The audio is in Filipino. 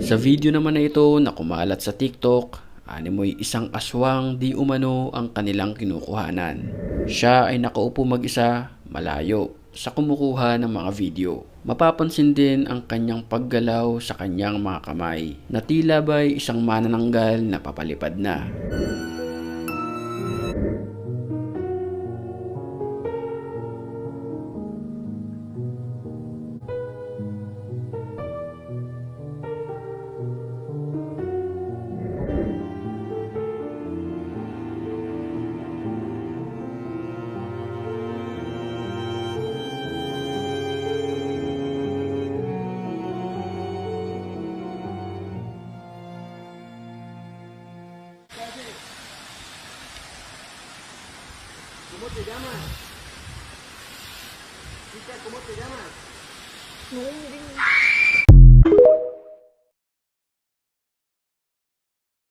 Sa video naman na ito na kumalat sa TikTok, animoy isang aswang di umano ang kanilang kinukuhanan. Siya ay nakaupo mag-isa malayo sa kumukuha ng mga video. Mapapansin din ang kanyang paggalaw sa kanyang mga kamay na tila ba'y isang manananggal na papalipad na. ¿Cómo te llamas? Chica, ¿cómo te llamas? No.